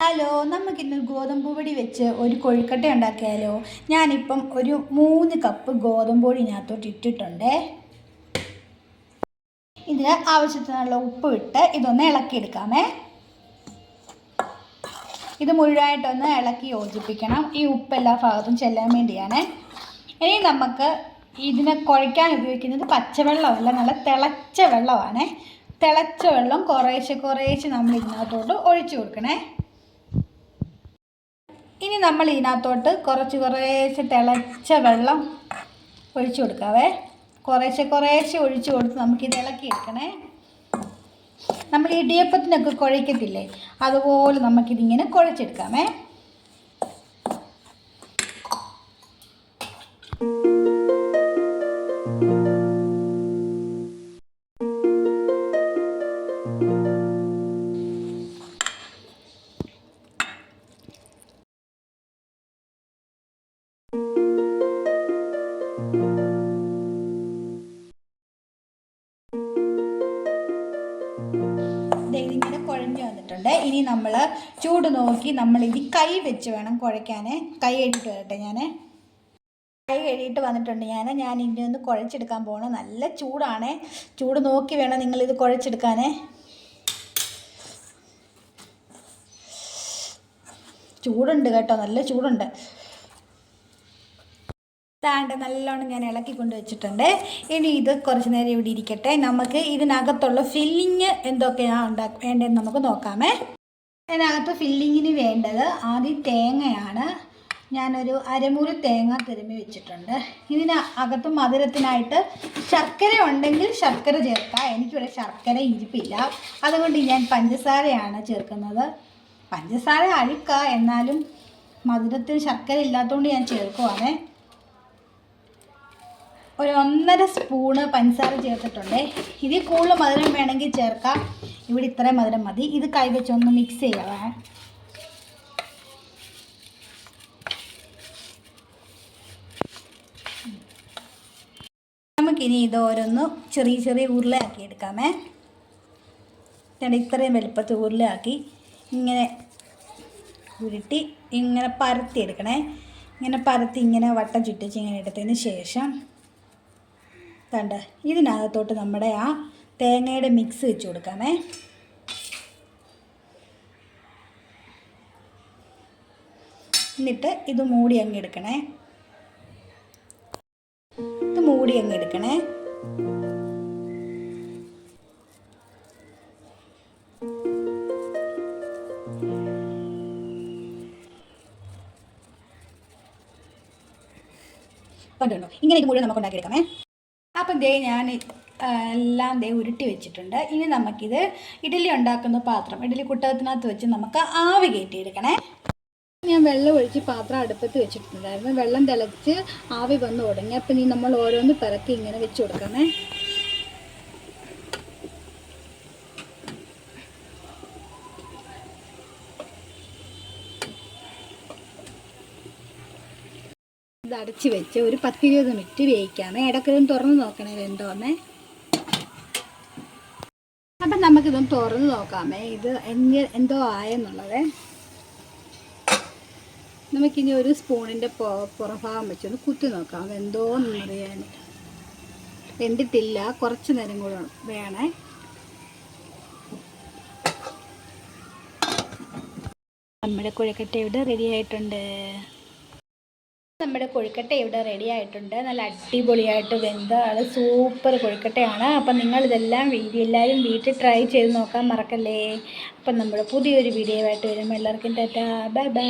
Hello നമുക്കിന്ന് ഗോതമ്പ് പൊടി വെച്ച് ഒരു കൊഴുക്കട്ട ഉണ്ടാക്കിയാലോ? ഞാനിപ്പം ഒരു മൂന്ന് കപ്പ് ഗോതമ്പ് പൊടി ഇതിനകത്തോട്ട് ഇട്ടിട്ടുണ്ട്. ഇതിന് ആവശ്യത്തിനുള്ള ഉപ്പ് ഇട്ട് ഇതൊന്ന് ഇളക്കിയെടുക്കാമേ. ഇത് മുഴുവനായിട്ടൊന്ന് ഇളക്കി യോജിപ്പിക്കണം. ഈ ഉപ്പ് എല്ലാ ഭാഗത്തും ചെല്ലാൻ വേണ്ടിയാണ്. ഇനി നമുക്ക് ഇതിനെ കുഴയ്ക്കാൻ ഉപയോഗിക്കുന്നത് പച്ചവെള്ളമല്ല നല്ല തിളച്ച വെള്ളമാണ്. തിളച്ച വെള്ളം കുറേശ്ശെ കുറേശ്ശെ നമ്മൾ ഇതിനകത്തോട്ട് ഒഴിച്ചു കൊടുക്കണേ. ഇനി നമ്മൾ ഇതിനകത്തോട്ട് കുറച്ച് കുറേശ്ശെ തിളച്ച വെള്ളം ഒഴിച്ചു കൊടുക്കാവേ. കുറേശ്ശെ കുറേശ്ശെ ഒഴിച്ചു കൊടുത്ത് നമുക്കിത് ഇളക്കിയെടുക്കണേ നമ്മൾ ഇടിയപ്പത്തിനൊക്കെ കുഴയ്ക്കത്തില്ലേ? അതുപോലെ നമുക്കിതിങ്ങനെ കുഴച്ചെടുക്കാമേ. ഇതിങ്ങനെ കുഴഞ്ഞു വന്നിട്ടുണ്ട്. ഇനി നമ്മൾ ചൂട് നോക്കി നമ്മൾ ഇത് കൈ വെച്ച് വേണം കുഴയ്ക്കാൻ കൈ കഴുകിയിട്ട് വരട്ടെ ഞാൻ കൈ കഴുകിയിട്ട് വന്നിട്ടുണ്ട് ഞാൻ ഞാൻ ഇനി ഒന്ന് കുഴച്ചെടുക്കാൻ പോകണം നല്ല ചൂടാണ്. ചൂട് നോക്കി വേണം നിങ്ങളിത് കുഴച്ചെടുക്കാൻ ചൂടുണ്ട് കേട്ടോ. നല്ല ചൂടുണ്ട്. താണ്ട് നല്ലോണം ഞാൻ ഇളക്കി കൊണ്ട് വെച്ചിട്ടുണ്ട്. ഇനി ഇത് കുറച്ച് നേരം ഇവിടെ ഇരിക്കട്ടെ. നമുക്ക് ഇതിനകത്തുള്ള ഫില്ലിങ് എന്തൊക്കെയാണ് ഉണ്ടാ വേണ്ടതെന്ന് നമുക്ക് നോക്കാമേ. ഇതിനകത്ത് ഫില്ലിങ്ങിന് വേണ്ടത് ആദ്യം തേങ്ങയാണ്. ഞാനൊരു അരമുറി തേങ്ങ തിരുമ്മി വെച്ചിട്ടുണ്ട്. ഇതിന് അകത്ത് മധുരത്തിനായിട്ട് ശർക്കര ഉണ്ടെങ്കിൽ ശർക്കര ചേർക്കാം. എനിക്കിവിടെ ശർക്കര ഇരിപ്പില്ല അതുകൊണ്ട് ഞാൻ പഞ്ചസാരയാണ് ചേർക്കുന്നത്. പഞ്ചസാര അഴുക്ക. എന്നാലും മധുരത്തിന് ശർക്കര ഇല്ലാത്തതുകൊണ്ട് ഞാൻ ചേർക്കുവാണേ. ഒരു ഒന്നര സ്പൂണ് പഞ്ചസാര ചേർത്തിട്ടുണ്ട്. ഇതിൽ കൂടുതൽ മധുരം വേണമെങ്കിൽ ചേർക്കാം. ഇവിടെ ഇത്രയും മധുരം മതി. ഇത് കൈ വെച്ചൊന്ന് മിക്സ് ചെയ്യാവേ. നമുക്കിനി ഇത് ഓരോന്ന് ചെറിയ ചെറിയ ഉരുളയാക്കി എടുക്കാമേ. ഞാൻ ഇത്രയും വലുപ്പത്തിൽ ഉരുളയാക്കി ഇങ്ങനെ ഉരുട്ടി ഇങ്ങനെ പരത്തി എടുക്കണേ. ഇങ്ങനെ പരത്തി ഇങ്ങനെ വട്ടം ചുറ്റിച്ച് ഇങ്ങനെ എടുത്തതിന് ശേഷം കണ്ട? ഇതിനകത്തോട്ട് നമ്മുടെ ആ തേങ്ങയുടെ മിക്സ് വെച്ച് കൊടുക്കാമേ. എന്നിട്ട് ഇത് മൂടി അങ്ങ് എടുക്കണേ. ഇത് മൂടി അങ്ങ് എടുക്കണേ. കണ്ടോ? ഇങ്ങനെ ഇത് മുഴുവൻ നമുക്ക് ഉണ്ടാക്കിയെടുക്കാമേ. ദേ ഞാൻ എല്ലാം ദേ ഉരുട്ടി വെച്ചിട്ടുണ്ട്. ഇനി നമുക്കിത് ഇഡലി ഉണ്ടാക്കുന്ന പാത്രം ഇഡലി കുട്ടകത്തിനകത്ത് വെച്ച് നമുക്ക് ആവി കയറ്റിയെടുക്കണേ. ഞാൻ വെള്ളം ഒഴിച്ച് പാത്രം അടുപ്പത്ത് വെച്ചിട്ടുണ്ടായിരുന്നു. വെള്ളം തിളച്ച് ആവി വന്ന് തുടങ്ങി അപ്പം ഇനി നമ്മൾ ഓരോന്ന് പിറക്കി ഇങ്ങനെ വെച്ച് കൊടുക്കണേ ഇത് അടച്ച് വെച്ച് ഒരു പത്തിരുപത് മിനിറ്റ് വേവിക്കാമേ ഇടയ്ക്കൊന്ന് തുറന്ന് നോക്കണേ വെന്തോന്നേ. അപ്പം നമുക്കിതൊന്ന് തുറന്ന് നോക്കാമേ. ഇത് എന്തോ ആയെന്നുള്ളത്. നമുക്കിനി ഒരു സ്പൂണിന്റെ പുറഭാഗം വെച്ചൊന്ന് കുത്തി നോക്കാം. വെന്തോന്ന് അറിയാൻ വെന്തിട്ടില്ല. കുറച്ച് നേരം കൂടെ വേണേ. നമ്മുടെ കുഴക്കട്ട ഇവിടെ റെഡി ആയിട്ടുണ്ട്. നമ്മുടെ കൊഴുക്കട്ട ഇവിടെ റെഡി ആയിട്ടുണ്ട്. നല്ല അടിപൊളിയായിട്ട് വെന്ത അത് സൂപ്പർ കൊഴുക്കട്ടയാണ്. അപ്പം നിങ്ങളിതെല്ലാം എല്ലാവരും വീട്ടിൽ ട്രൈ ചെയ്ത് നോക്കാൻ മറക്കല്ലേ? അപ്പം നമ്മുടെ പുതിയൊരു വീഡിയോ ആയിട്ട് വരുമ്പോൾ എല്ലാവർക്കും ടാറ്റാ. Bye bye